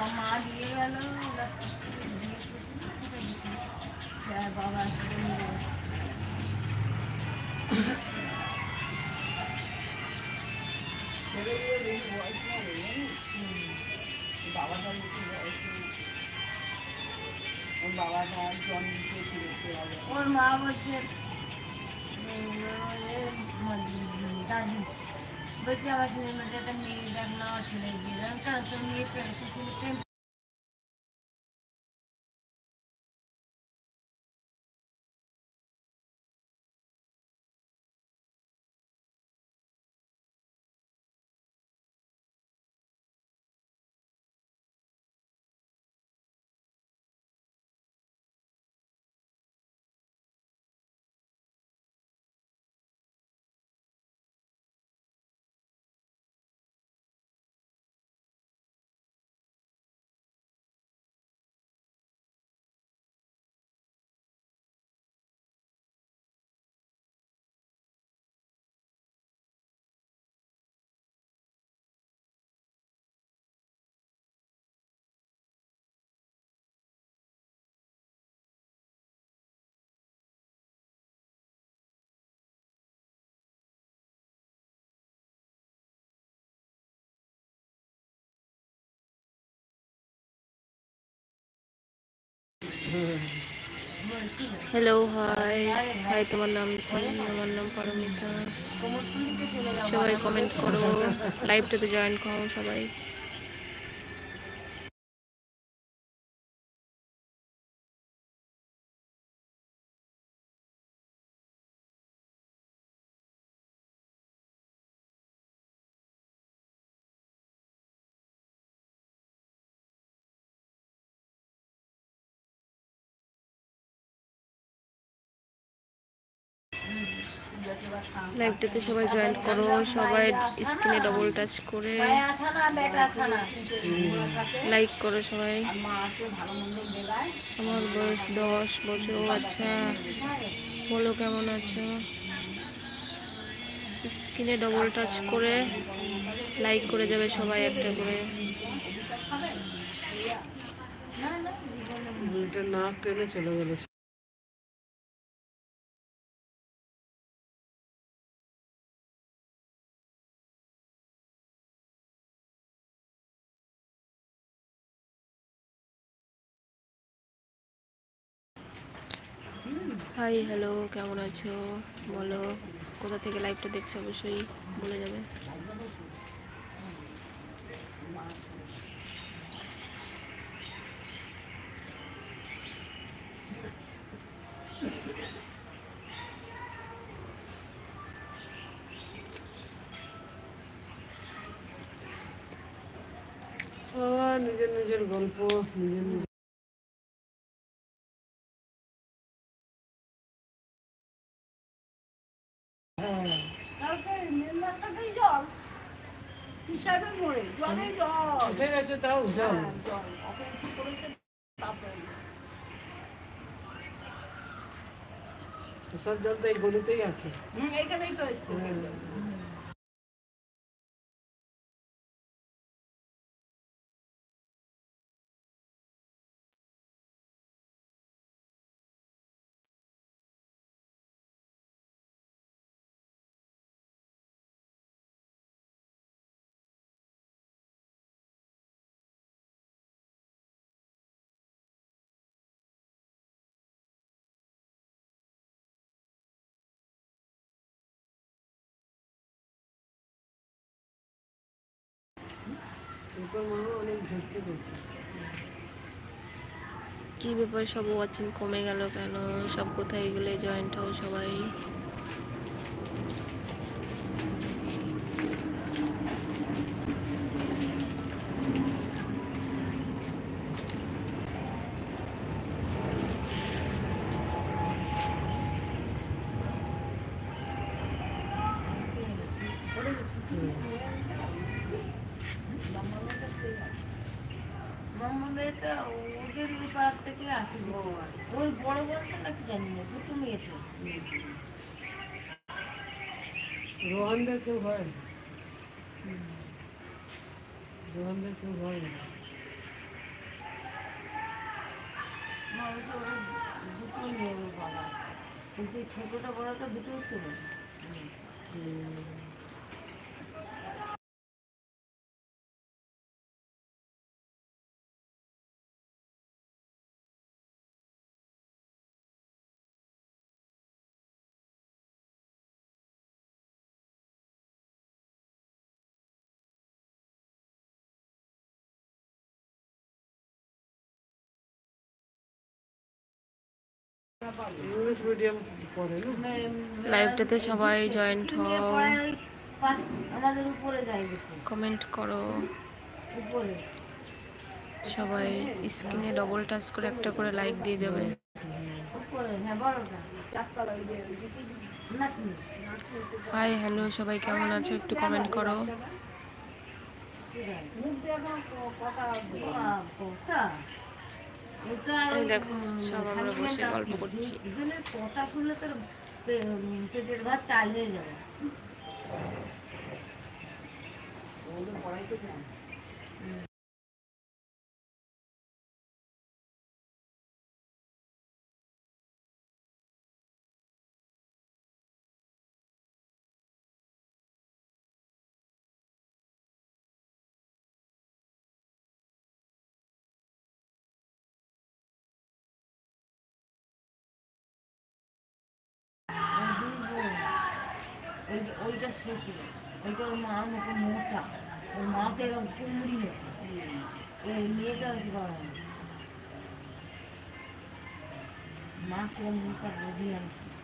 গেল বাবা জানিস? বাবাটা বেশি বয়স নেই। ওর মা বলছে দাদি বলছে আমার ছেলের মধ্যে একটা মেয়ে দেখ না আমার ছেলে বিয়ে হ্যালো হাই হাই তোমার নাম কি? আমার নাম পারমিতা। সবাই কমেন্ট করো। লাইভটাতে জয়েন করো সবাই। লাইভটাতে সবাই জয়েন করো, সবাই স্ক্রিনে ডবল টাচ করে না না লাইক করো সবাই। আমার বয়স দশ বছর আচ্ছা। বলো কেমন আছো? স্ক্রিনে ডবল টাচ করে লাইক করে যাবে সবাই একটা করে। দুইটা নাক চলে গেল। হাই হ্যালো কেমন আছো? বলো, কোথা থেকে লাইভটা দেখছ? অবশ্যই বলে যাবে। সবার নিজের নিজের গল্প নিজের জল। হিসাবে মরে জলে জল। উঠে গেছে তাও হ্যাঁ, জল। করেছে তারপরে সব জল তো এই গলিতেই আছে। হুম এইখানেই তো এসছে। কি ব্যাপার সব ওয়াচিং কমে গেল কেন? সব কোথায় গেলে জয়েন্ট হও সবাই? এটা ওদের পাড়ার থেকে আসে বড় বলতে নাকি জানি না দুটো মেয়ে তো রোহানদের কেউ হয় রোহানদের কেউ হয় না। বাবা। কিন্তু এই ছোটোটা বড়টা দুটোই তো। লাইভটাতে সবাই জয়েন্ট হও। আমাদের উপরে কমেন্ট করো। উপরে। সবাই স্ক্রিনে ডবল টাচ করে একটা করে লাইক দিয়ে যাবে। হ্যাঁ হাই হ্যালো সবাই কেমন আছো? একটু কমেন্ট করো। কথা। দেখো, সব আমরা বসে গল্প করছি। কথা শুনলে তোর পেটের ভাত চাল হয়ে যাবে পড়াইতে ওই- ওইটা ছোট ওইটা ওর মার মতো মোটা। ওর মা তো এরকম কুমড়ি মতো মেয়েটা হচ্ছে বাবা মা কম মোটা বুঝি আনছে